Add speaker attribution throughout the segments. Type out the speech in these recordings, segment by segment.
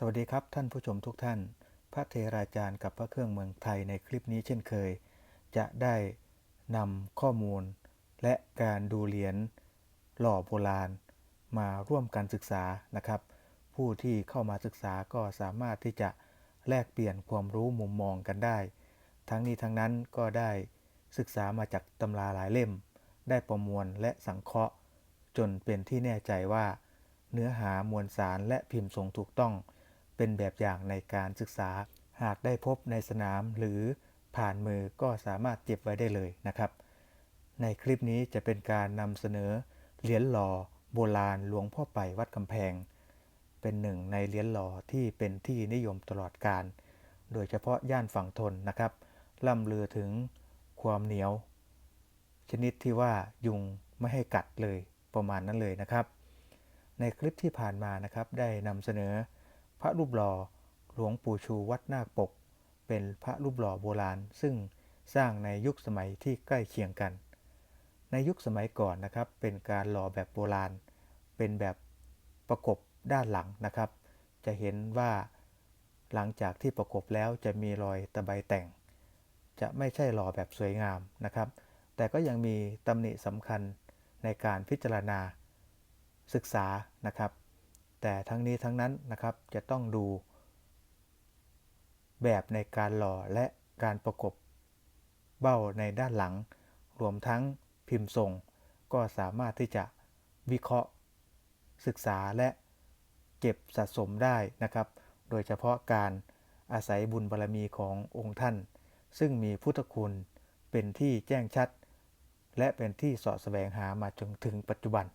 Speaker 1: สวัสดีครับท่านผู้ชมทุกท่าน พระเทราจารย์กับพระเครื่องเมืองไทยในคลิปนี้เช่นเคย จะได้นำข้อมูล และการดูเหรียญหล่อโบราณ มาร่วมกันศึกษานะครับ ผู้ที่เข้ามาศึกษาก็สามารถที่จะแลกเปลี่ยนความรู้มุมมองกันได้ ทั้งนี้ทั้งนั้นก็ได้ศึกษามาจากตำราหลายเล่ม ได้ประมวลและสังเคราะห์ จนเป็นที่แน่ใจว่า เนื้อหามวลสารและพิมพ์ทรงถูกต้อง เป็นแบบอย่างในการศึกษา หากได้พบในสนามหรือผ่านมือก็สามารถเก็บไว้ได้เลยนะครับ ในคลิปนี้จะเป็นการนำเสนอเหรียญหล่อโบราณหลวงพ่อไปวัดกำแพง เป็นหนึ่งในเหรียญหล่อที่เป็นที่นิยมตลอดการ โดยเฉพาะย่านฝั่งทนนะครับล่ำลือถึงความเหนียว ชนิดที่ว่ายุงไม่ให้กัดเลยประมาณนั้นเลยนะครับ ในคลิปที่ผ่านมานะครับได้นำเสนอ พระรูปหล่อหลวงปู่ชูวัดนาคปก เป็นพระรูปหล่อโบราณ ซึ่งสร้างในยุคสมัยที่ใกล้เคียงกัน ในยุคสมัยก่อนนะครับ เป็นการหล่อแบบโบราณ เป็นแบบประกบด้านหลังนะครับ จะเห็นว่าหลังจากที่ประกบแล้วจะมีรอยตะไบแต่ง จะไม่ใช่หล่อแบบสวยงามนะครับ แต่ก็ยังมีตำหนิสำคัญในการพิจารณาศึกษานะครับ แต่ทั้งนี้ทั้งนั้นนะครับจะต้องดู แบบในการหล่อและการประกบเบ้าในด้านหลัง รวมทั้งพิมพ์ทรง ก็สามารถที่จะวิเคราะห์ ศึกษาและเก็บสะสมได้นะครับ โดยเฉพาะการอาศัยบุญบารรมีขององค์ท่าน ซึ่งมีพุทธคุณเป็นที่แจ้งชัด และเป็นที่สาะแสวงหามาจนถึงปัจจุบัน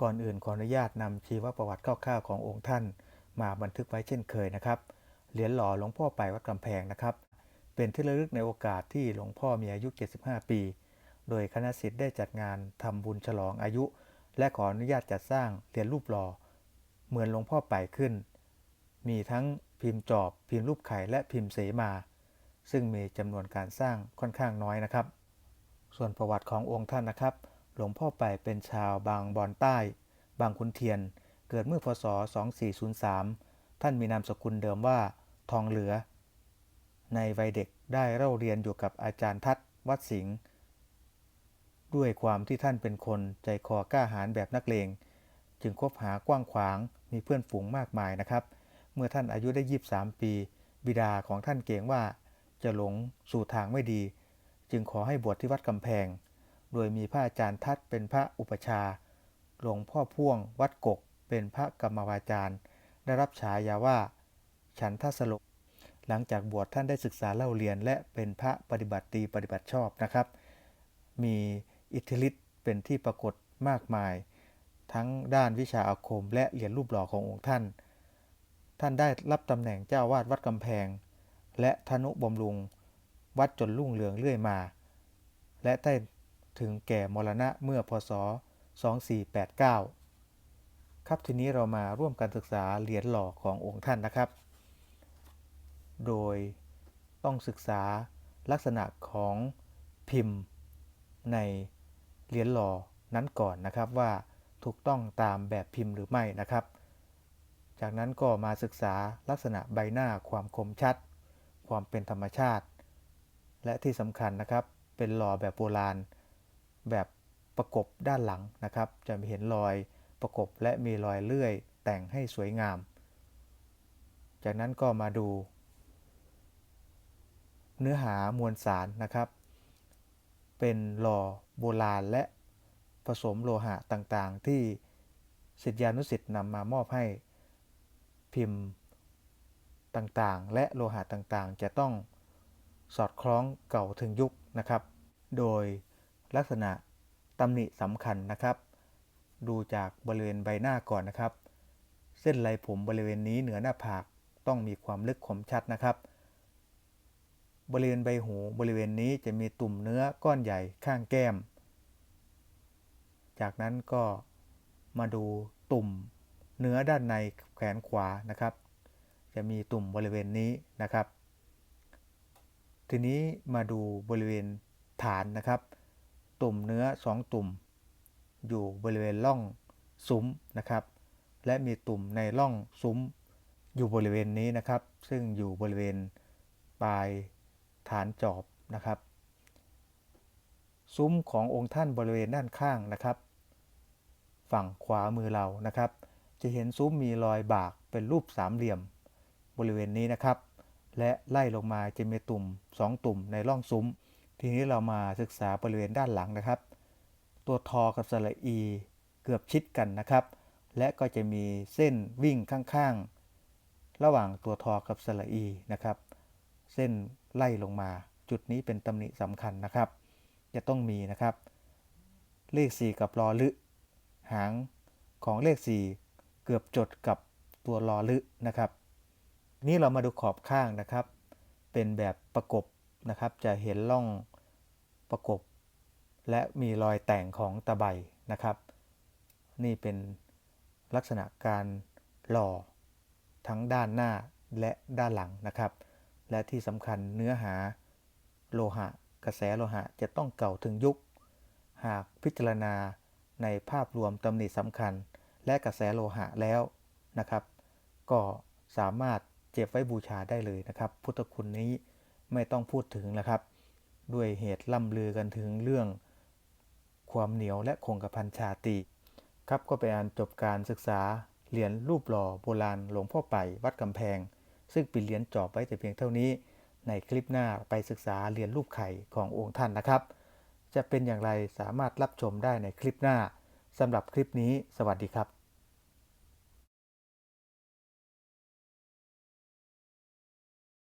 Speaker 1: ก่อนอื่นขออนุญาตนำชีวประวัติคร่าวๆขององค์ท่าน มาบันทึกไว้เช่นเคยนะครับ เหรียญหล่อหลวงพ่อไปวัดกำแพงนะครับ เป็นที่ระลึกในโอกาสที่หลวงพ่อมีอายุ 75 ปี โดยคณะสิทธิ์ได้จัดงานทำบุญฉลองอายุ และขออนุญาตจัดสร้างเหรียญรูปหล่อเหมือนหลวงพ่อไปขึ้น มีทั้งพิมพ์จอบ พิมพ์รูปไข่และพิมพ์เสมา ซึ่งมีจำนวนการสร้างค่อนข้างน้อยนะครับ ส่วนประวัติขององค์ท่านนะครับ หลวงพ่อไปเป็นชาวบางบอนใต้ บางขุนเทียน เกิดเมื่อพศ 2403 ท่านมีนามสกุลเดิมว่า ทองเหลือ ในวัยเด็กได้เล่าเรียนอยู่กับอาจารย์ทัศวัดสิงห์ ด้วยความที่ท่านเป็นคนใจคอกล้าหาญแบบนักเลง จึงคบหากว้างขวาง มีเพื่อนฝูงมากมายนะครับ เมื่อท่านอายุได้ 23 ปี บิดาของท่านเกรงว่าจะหลงสู่ทางไม่ดี จึงขอให้บวชที่วัดกำแพง โดยมีพระอาจารย์ทัดเป็นพระอุปชา หลวงพ่อพ่วงวัดกกเป็นพระกรรมวาจารย์ ได้รับฉายาว่า ฉันทสลกหลังจากบวชท่านได้ศึกษาเล่าเรียน และเป็นพระปฏิบัติดีปฏิบัติชอบนะครับ มีอิทธิฤทธิ์เป็นที่ปรากฏมากมาย ทั้งด้านวิชาอาคม และเหรียญรูปหล่อขององค์ท่าน ท่านได้รับตำแหน่งเจ้าวาดวัดกำแพง และธนุบำรุง วัดจนรุ่งเรืองเรื่อยมา และได้ ถึงแก่มรณะเมื่อพศ 2489 ครับทีนี้เรามาร่วมกันศึกษาเหรียญหล่อขององค์ท่านนะครับ โดยต้องศึกษาลักษณะของพิมพ์ในเหรียญหล่อนั้นก่อนนะครับว่าถูกต้องตามแบบพิมพ์หรือไม่นะครับ จากนั้นก็มาศึกษาลักษณะใบหน้าความคมชัด ความเป็นธรรมชาติ และที่สำคัญนะครับเป็นหล่อแบบโบราณ แบบประกบด้านหลังนะครับ จะเห็นรอยประกบและมีรอยเลื่อยแต่งให้สวยงาม จากนั้นก็มาดู เนื้อหามวลสารนะครับ เป็นหล่อโบราณและผสมโลหะต่างๆ ที่ศิษยานุศิษย์นำมามอบให้พิมพ์ต่างๆ และโลหะต่างๆ จะต้องสอดคล้องเก่าถึงยุคนะครับ โดยลักษณะ ตำหนิสำคัญนะครับ ดูจากบริเวณใบหน้าก่อนนะครับ เส้นลายผมบริเวณนี้เหนือหน้าผากต้องมีความลึกคมชัดนะครับ บริเวณใบหูบริเวณนี้จะมีตุ่มเนื้อก้อนใหญ่ข้างแก้ม จากนั้นก็มาดูตุ่มเนื้อด้านในแขนขวานะครับ จะมีตุ่มบริเวณนี้นะครับ ทีนี้มาดูบริเวณฐานนะครับ ตุ่มเนื้อสองตุ่ม อยู่บริเวณร่องซุ้มนะครับ และมีตุ่มในร่องซุ้ม อยู่บริเวณนี้นะครับ ซึ่งอยู่บริเวณปลายฐานจอบนะครับ ซุ้มขององค์ท่านบริเวณด้านข้างนะครับ ฝั่งขวามือเรานะครับ จะเห็นซุ้มมีรอยบากเป็นรูปสามเหลี่ยม บริเวณนี้นะครับ และไล่ลงมาจะมีตุ่ม 2 ตุ่มในร่องซุ้ม ทีนี้เรามาศึกษาบริเวณด้านหลังนะครับ ตัวทอกับสระอีเกือบชิดกันนะครับ และก็จะมีเส้นวิ่งข้างๆ ระหว่างตัวทอกับสระอีนะครับ เส้นไล่ลงมาจุดนี้เป็นตำหนิสำคัญนะครับ จะต้องมีนะครับ เลข 4 กับรอลึหางของเลข 4 เกือบจดกับตัวรอลึนะครับ นี่เรามาดูขอบข้างนะครับ เป็นแบบประกบ นะครับ จะเห็นร่องประกบ และมีรอยแต่งของตะไบนะครับ นี่เป็นลักษณะการหล่อทั้งด้านหน้าและด้านหลังนะครับ และที่สำคัญเนื้อหาโลหะ กระแสโลหะจะต้องเก่าถึงยุค หากพิจารณาในภาพรวมตำหนิสำคัญ และกระแสโลหะแล้วนะครับ ก็สามารถเจ็บไว้บูชาได้เลยนะครับ พุทธคุณนี้ ไม่ต้องพูดถึงแล้วครับ ด้วยเหตุล่ำลือกันถึงเรื่อง ความเหนียวและคงกระพันชาติครับก็ไปอ่านจบการศึกษาเหรียญรูปหล่อโบราณหลวงพ่อไปวัดกำแพง ซึ่งเป็นเหรียญจอบไว้แต่เพียงเท่านี้ ในคลิปหน้าไปศึกษาเหรียญรูปไข่ขององค์ท่านนะครับ จะเป็นอย่างไรสามารถรับชมได้ในคลิปหน้าสำหรับคลิปนี้ สวัสดีครับ